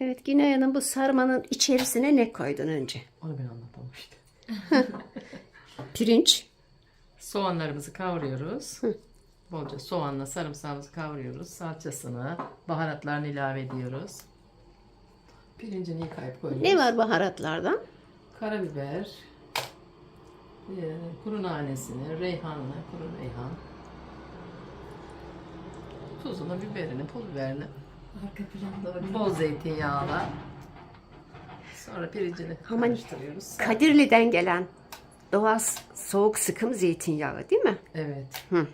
Evet Günay Hanım bu sarmanın içerisine ne koydun önce? Onu ben anlatamam işte. Pirinç. Soğanlarımızı kavuruyoruz. Bolca soğanla sarımsağımızı kavuruyoruz. Salçasını, baharatlarını ilave ediyoruz. Pirincini yıkayıp koyuyoruz. Ne var baharatlardan? Karabiber, e, kuru nanesini, reyhanını, kuru reyhan. Tuzunu, biberini, pul biberini. Arka planda bak. Bol zeytinyağla. Sonra pirincini Aman. karıştırıyoruz. Kadirli'den gelen doğal s- soğuk sıkım zeytinyağı değil mi? Evet. Hı.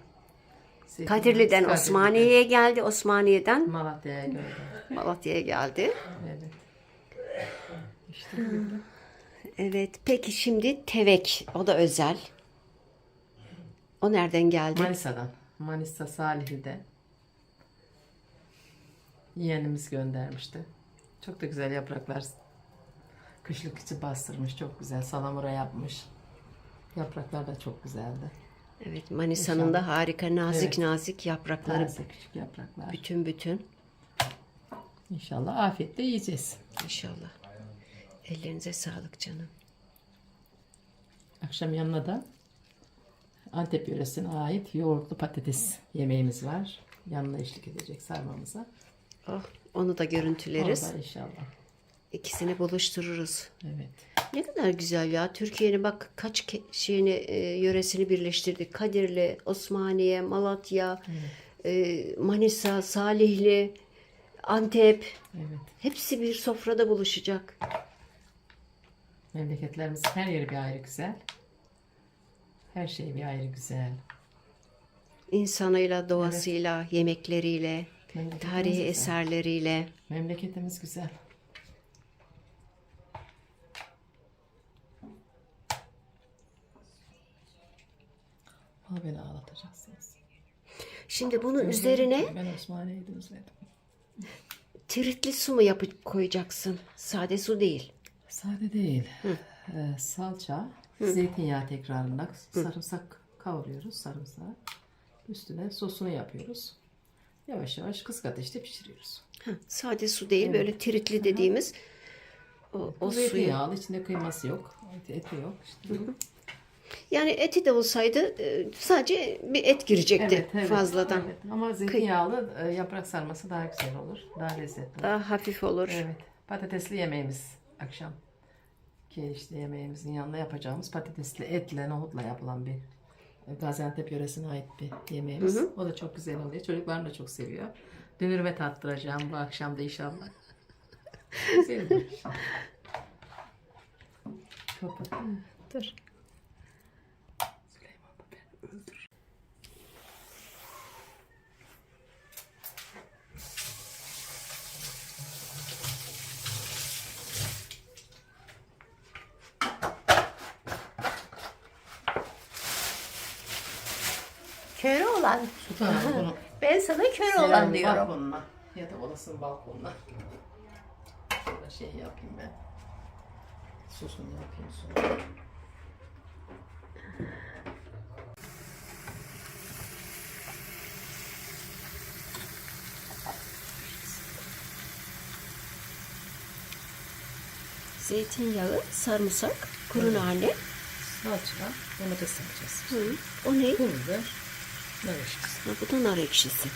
Zeytinyağı Kadirli'den Kadirli'den. Osmaniye'ye geldi. Osmaniye'den Malatya'ya göre. Malatya'ya geldi. Evet. İşte böyle. Evet. Peki şimdi tevek. O da özel. O nereden geldi? Manisa'dan. Manisa Salihli'de. Yeğenimiz göndermişti. Çok da güzel yapraklar. Kışlık içi bastırmış. Çok güzel. Salamura yapmış. Yapraklar da çok güzeldi. Evet Manisa'nın da harika nazik Evet. nazik yaprakları. Taze küçük yapraklar. Bütün bütün. İnşallah afiyetle yiyeceğiz. İnşallah. Ellerinize sağlık canım. Akşam yanına da Antep yöresine ait yoğurtlu patates yemeğimiz var. Yanına eşlik edecek sarmamıza. Oh, onu da görüntüleriz. Orada inşallah. İkisini buluştururuz. Evet. Ne kadar güzel ya. Türkiye'nin bak kaç şeyini e, yöresini birleştirdik. Kadirli, Osmaniye, Malatya, e, Manisa, Salihli, Antep. Evet. Hepsi bir sofrada buluşacak. Memleketlerimizin her yeri bir ayrı güzel. Her şey bir ayrı güzel. İnsanıyla, doğasıyla, yemekleriyle, Memleketimiz tarihi güzel. eserleriyle. Memleketimiz güzel. Ama beni ağlatacaksınız. Şimdi bunun üzerine Ben Osmaniye'yi de özledim. tiritli su mu yapıp koyacaksın? Sade su değil. Sade değil. Ee, salça, zeytinyağı tekrarında sarımsak kavuruyoruz sarımsağı. Üstüne sosunu yapıyoruz. Yavaş yavaş kısık ateşte pişiriyoruz. Ha, sade su değil böyle tiritli dediğimiz o, o O suyu. zeytinyağlı içinde kıyması yok. Eti, eti yok. İşte. Yani eti de olsaydı e, sadece bir et girecekti fazladan. evet. Ama zeytinyağlı e, yaprak sarması daha güzel olur. Daha lezzetli olur. Daha hafif olur. Evet. Patatesli yemeğimiz akşam. Ki işte yemeğimizin yanında yapacağımız patatesli etle, nohutla yapılan bir Gaziantep yöresine ait bir yemeğimiz. O da çok güzel oluyor. Çocuklar da çok seviyor. Dünürüme tattıracağım bu akşam da inşallah. Güzel olur. Kapat. Dur. Kör olan. Bunu Ben sana kör Selam olan diyorum. balkonuna. Ya da olasın balkonuna. Şurada şey yapayım ben. Sosunu yapayım sonra. Zeytinyağı, sarımsak, kuru nane. Salça, domates salçası. Hı. O ne? Pul biber, nar ekşisi. Ha, bu da nar ekşisi.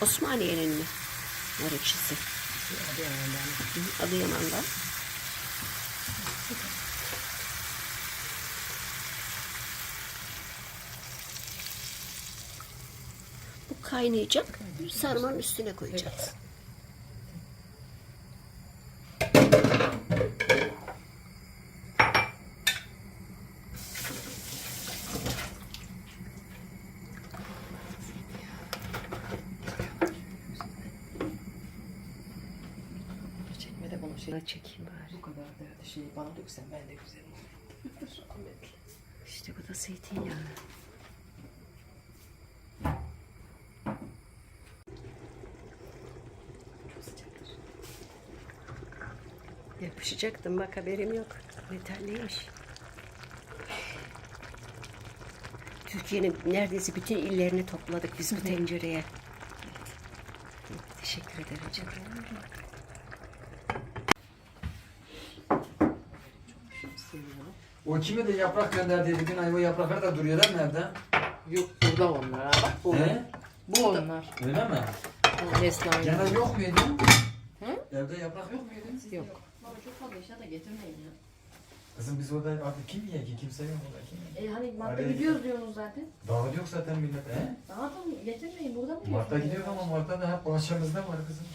Osmaniye'nin mi? Nar ekşisi. Adıyaman'dan. Adıyaman'dan. Bu kaynayacak. Sarmanın üstüne koyacağız. Çekme de bunu şey. Şuna çekeyim bari. Bu kadar da şey bana döksen ben de güzel olur. Rahmetli. İşte bu da zeytinyağı. Yapışacaktım bak haberim yok. Metalliymiş. Türkiye'nin neredeyse bütün illerini topladık biz bu tencereye. Teşekkür ederim canım. O kime de yaprak gönderdiydi gün ay o yapraklar da duruyor değil mi evde? Yok burada onlar ha. Bak bu. He? Bu onlar. Öyle mi? Bu Neslihan. Gene yok muydu? Hı? Evde yaprak yok muydu? Yok. Baba çok fazla işe de getirmeyin ya. Kızım biz orada artık kim yiyor ki? Kimse yok orada. Kim? E hani Mart'ta Araya- gidiyoruz diyorsunuz zaten. Dağıl yok zaten millet. He? Dağıtın getirmeyin burada mı Mart'ta yiyorsunuz? gidiyor ama Mart'ta da hep bahçemizde var kızım.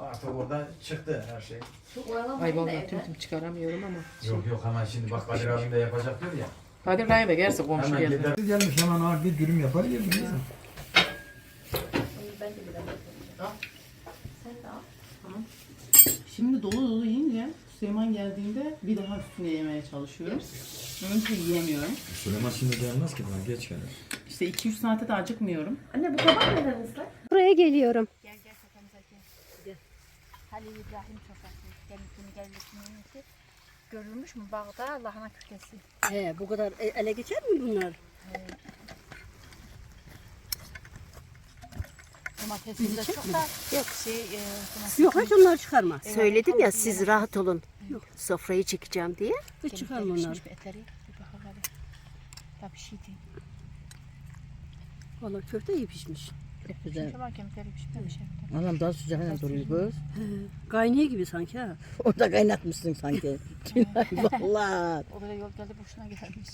Artık orada çıktı her şey. Çok Ay oyalanmayın da vallahi tüm evde. tüm çıkaramıyorum ama. Yok yok hemen şimdi bak Kadir abim de yapacak diyor ya. Kadir Bey de gelse komşu Hemen geldi. gider. Gelmiş hemen abi bir dürüm yapar ya kızım. Ben de biraz yapacağım. Sen de al. Şimdi dolu dolu yiyince Süleyman geldiğinde bir daha üstüne yemeye çalışıyorum. Önce yiyemiyorum. Süleyman şimdi gelmez ki daha geç gelir. İşte 2-3 saate de acıkmıyorum. Anne bu tabak neden ıslak? Buraya geliyorum. Halil İbrahim sofrası. Kendisini gelmesinin ki görülmüş mü bağda lahana kütlesi. He, bu kadar e- ele geçer mi bunlar? Domatesimiz de çok da yok şey e, Yok hiç onları çıkarma. Söyledim ya siz rahat olun. Sofrayı çekeceğim diye. Hiç çıkarma onları. etleri. Bir bakalım. Tabii şey değil. Valla köfte iyi pişmiş. Çok güzel. Ama kemikleri pişmemiş. Anam daha sıcak duruyor kız. Kaynıyor gibi sanki ha. Orada kaynatmışsın sanki. Vallahi. O kadar yol geldi boşuna gelmiş.